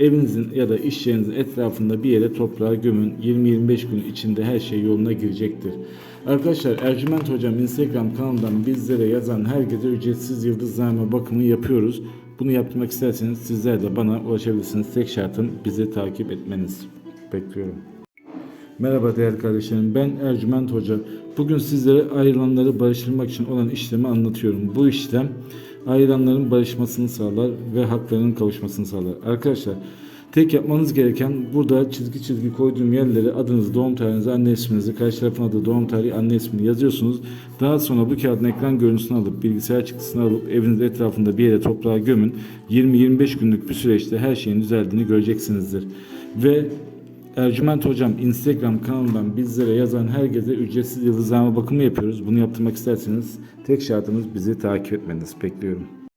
evinizin ya da iş yerinizin etrafında bir yere toprağa gömün. 20-25 gün içinde her şey yoluna girecektir. Arkadaşlar Ercüment Hocam Instagram kanalından bizlere yazan herkese ücretsiz yıldızname bakımı yapıyoruz. Bunu yapmak isterseniz sizler de bana ulaşabilirsiniz. Tek şartım bizi takip etmeniz. Bekliyorum. Merhaba değerli kardeşlerim. Ben Ercüment Hoca. Bugün sizlere ayrılanları barıştırmak için olan işlemi anlatıyorum. Bu işlem ayrılanların barışmasını sağlar ve haklarının kavuşmasını sağlar. Arkadaşlar tek yapmanız gereken burada çizgi çizgi koyduğum yerlere adınızı, doğum tarihinizi, anne isminizi, karşı tarafın adı, doğum tarihi, anne ismini yazıyorsunuz. Daha sonra bu kağıdın ekran görüntüsünü alıp bilgisayar çıktısını alıp evinizin etrafında bir yere toprağa gömün. 20-25 günlük bir süreçte her şeyin düzeldiğini göreceksinizdir. Ve Ercüment Hocam Instagram kanalından bizlere yazan herkese ücretsiz yıldızlama bakımı yapıyoruz. Bunu yaptırmak isterseniz tek şartımız bizi takip etmeniz. Bekliyorum.